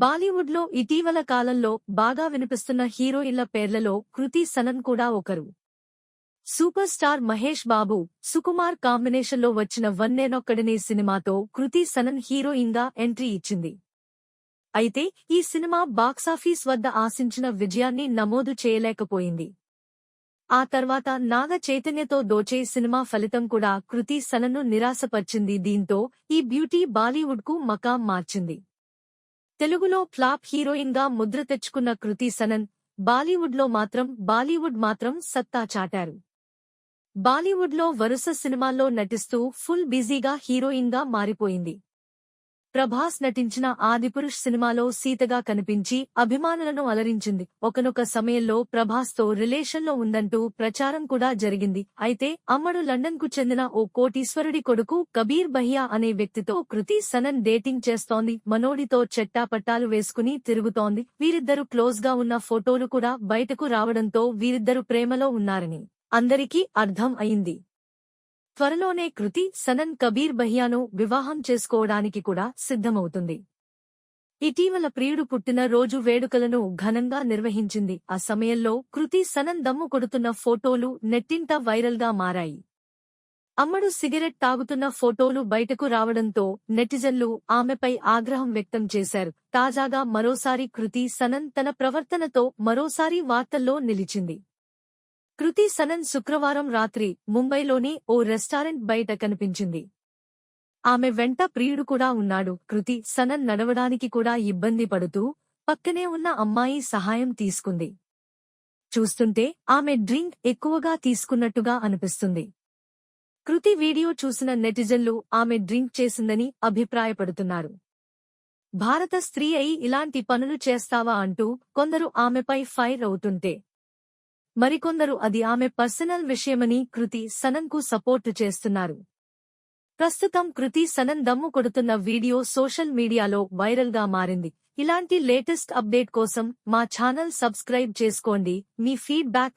బాలీవుడ్లో ఇటీవల కాలంలో బాగా వినిపిస్తున్న హీరోయిన్ల పేర్లలో కృతి సనన్ కూడా ఒకరు. సూపర్ స్టార్ మహేష్ బాబు సుకుమార్ కాంబినేషన్లో వచ్చిన వన్నేనొక్కడనే సినిమాతో కృతి సనన్ హీరోయిన్గా ఎంట్రీ ఇచ్చింది. అయితే ఈ సినిమా బాక్సాఫీస్ వద్ద ఆశించిన విజయాన్ని నమోదు చేయలేకపోయింది. ఆ తర్వాత నాగ చైతన్యతో దోచే సినిమా ఫలితం కూడా కృతి సనన్ను నిరాశపర్చింది. దీంతో ఈ బ్యూటీ బాలీవుడ్కు మకాం మార్చింది. తెలుగులో ఫ్లాప్ హీరోయిన్గా ముద్ర తెచ్చుకున్న కృతి సనన్ బాలీవుడ్లో మాత్రం బాలీవుడ్ మాత్రం సత్తా చాటారు. బాలీవుడ్లో వరుస సినిమాల్లో నటిస్తూ ఫుల్ బిజీగా హీరోయిన్గా మారిపోయింది. ప్రభాస్ నటించిన ఆదిపురుష్ సినిమాలో సీతగా కనిపించి అభిమానులను అలరించింది. ఒకనొక సమయంలో ప్రభాస్తో రిలేషన్లో ఉందంటూ ప్రచారం కూడా జరిగింది. అయితే అమ్మడు లండన్కు చెందిన ఓ కోటీశ్వరుడి కొడుకు కబీర్ బహియా అనే వ్యక్తితో కృతి సనన్ డేటింగ్ చేస్తోంది. మనోడితో చెట్టాపట్టాలు వేసుకుని తిరుగుతోంది. వీరిద్దరు క్లోజ్గా ఉన్న ఫోటోలు కూడా బయటకు రావడంతో వీరిద్దరు ప్రేమలో ఉన్నారని అందరికీ అర్థం అయింది. త్వరలోనే కృతి సనన్ కబీర్ బహియాను వివాహం చేసుకోవడానికి కూడా సిద్ధమవుతుంది. ఇటీవల ప్రియుడు పుట్టిన రోజు వేడుకలను ఘనంగా నిర్వహించింది. ఆ సమయంలో కృతి సనన్ దమ్ము కొడుతున్న ఫోటోలు నెట్టింట వైరల్గా మారాయి. అమ్మడు సిగరెట్ తాగుతున్న ఫోటోలు బయటకు రావడంతో నెటిజన్లు ఆమెపై ఆగ్రహం వ్యక్తం చేశారు. తాజాగా మరోసారి కృతి సనన్ తన ప్రవర్తనతో మరోసారి వార్తల్లో నిలిచింది. కృతి సనన్ శుక్రవారం రాత్రి ముంబైలోని ఓ రెస్టారెంట్ బయట కనిపించింది. ఆమె వెంట ప్రియుడు కూడా ఉన్నాడు. కృతి సనన్ నడవడానికి కూడా ఇబ్బంది పడుతూ పక్కనే ఉన్న అమ్మాయి సహాయం తీసుకుంది. చూస్తుంటే ఆమె డ్రింక్ ఎక్కువగా తీసుకున్నట్టుగా అనిపిస్తుంది. కృతి వీడియో చూసిన నెటిజన్లు ఆమె డ్రింక్ చేసిందని అభిప్రాయపడుతున్నారు. భారత స్త్రీ అయి ఇలాంటి పనులు చేస్తావా అంటూ కొందరు ఆమెపై ఫైర్ అవుతుంటే మరికొందరు అది ఆమె పర్సనల్ విషయమని కృతి సనన్కు సపోర్టు చేస్తున్నారు. ప్రస్తుతం కృతి సనన్ దమ్ము కొడుతున్న వీడియో సోషల్ మీడియాలో వైరల్గా మారింది. ఇలాంటి లేటెస్ట్ అప్డేట్ కోసం మా ఛానల్ సబ్స్క్రైబ్ చేసుకోండి. మీ ఫీడ్బ్యాక్